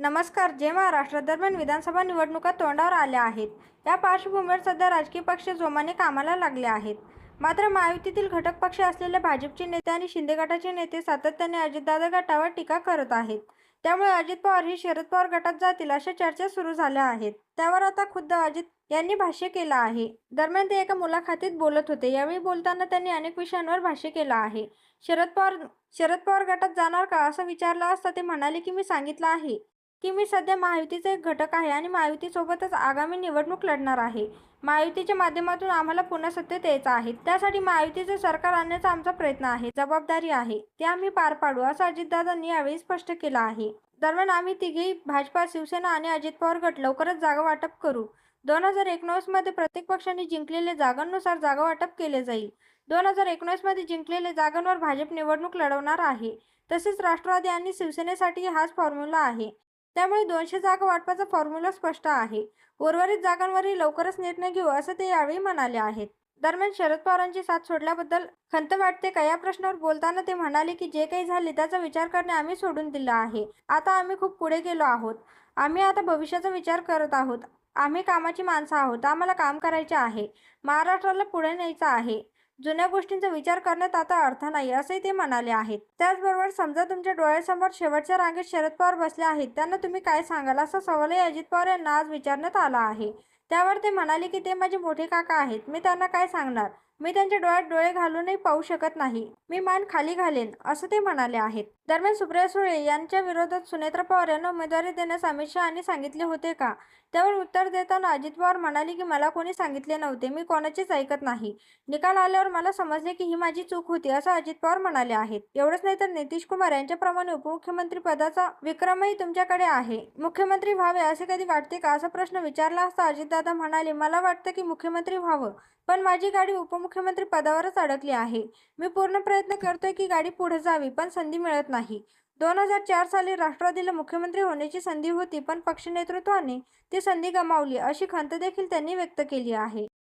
नमस्कार जे महाराष्ट्र दरम्यान विधानसभा निवडणुका तोंडावर आल्या आहेत. या पार्श्वभूमीवर सध्या राजकीय पक्ष जोमाने कामाला लागले आहेत. मात्र महायुतीतील घटक पक्ष असलेले भाजपचे नेते आणि शिंदे गटाचे नेते सातत्याने अजितदादा गटावर टीका करत आहेत. त्यामुळे अजित पवार हे शरद पवार गटात जातील अशा चर्चा सुरू झाल्या आहेत. त्यावर आता खुद्द अजित यांनी भाष्य केलं आहे. दरम्यान ते एका मुलाखतीत बोलत होते. यावेळी बोलताना त्यांनी अनेक विषयांवर भाष्य केलं आहे. शरद पवार शरद पवार गटात जाणार का असं विचारलं असता ते म्हणाले की मी सांगितलं आहे. की मी सध्या महायुतीचा एक घटक आहे आणि महायुतीसोबतच आगामी निवडणूक लढणार आहे. महायुतीच्या माध्यमातून आम्हाला पुन्हा सत्तेत यायचं आहे. त्यासाठी महायुतीचे सरकार आणण्याचा आमचा प्रयत्न आहे. जबाबदारी आहे. ते आम्ही पार पाडू असं अजितदादांनी यावेळी स्पष्ट केलं आहे. दरम्यान आम्ही तिघेही भाजपा शिवसेना आणि अजित पवार गट लवकरच जागा वाटप करू. दोन हजार एकोणीसमध्ये प्रत्येक पक्षाने जिंकलेल्या जागांनुसार जागा वाटप केले जाईल. दोन हजार एकोणीसमध्ये जिंकलेल्या जागांवर भाजप निवडणूक लढवणार आहे. तसेच राष्ट्रवादी आणि शिवसेनेसाठी हाच फॉर्म्युला आहे. त्यामुळे दोनशे जागा वाटपाचा फॉर्म्युला स्पष्ट आहे. उर्वरित जागांवरही लवकरच निर्णय घेऊ असं ते यावेळी म्हणाले आहेत. दरम्यान शरद पवारांची साथ सोडल्याबद्दल खंत वाटते का? या प्रश्नावर बोलताना ते म्हणाले की जे काही झाले त्याचा विचार करणे आम्ही सोडून दिला आहे. आता आम्ही खूप पुढे गेलो आहोत. आम्ही आता भविष्याचा विचार करत आहोत. आम्ही कामाची माणसं आहोत. आम्हाला काम करायचे आहे. महाराष्ट्राला पुढे न्यायचं आहे. जुन्या गोष्टींचा विचार करण्यात आता अर्थ नाही असे ते म्हणाले आहेत. त्याचबरोबर समजा तुमच्या डोळ्यासमोर शेवटच्या रांगेत शरद पवार बसले आहेत त्यांना तुम्ही काय सांगाल? असा सवालही अजित पवार यांना आज विचारण्यात आला आहे. त्यावर ते म्हणाले की ते माझे मोठे काका आहेत. मी त्यांना काय सांगणार? मी त्यांच्या डोळ्यात डोळे घालूनही पाहू शकत नाही. मी मान खाली घालेन असं ते म्हणाले आहेत. दरम्यान सुप्रिया सुळे यांच्या विरोधात सुनेत्रा पवार यांना उमेदवारी देण्यास अमित शहा सांगितले होते का? त्यावर उत्तर देताना अजित पवार म्हणाले की मला कोणी सांगितले नव्हते. मी कोणाचेच ऐकत नाही. निकाल आल्यावर मला समजले की ही माझी चूक होती असं अजित पवार म्हणाले आहेत. एवढंच नाही तर नितीश कुमार यांच्याप्रमाणे उपमुख्यमंत्री पदाचा विक्रमही तुमच्याकडे आहे. मुख्यमंत्री व्हावे असे कधी वाटते का? असा प्रश्न विचारला असता दादा म्हणाले मला वाटतं की मुख्यमंत्री व्हावं पण माझी गाडी उपमुख्यमंत्री पदावरच अडकली आहे. मी पूर्ण प्रयत्न करतोय की गाडी पुढे जावी पण संधी मिळत नाही. दोन हजार चार साली राष्ट्रवादीला मुख्यमंत्री होण्याची संधी होती पण पक्ष नेतृत्वाने ती संधी गमावली अशी खंत देखील त्यांनी व्यक्त केली आहे.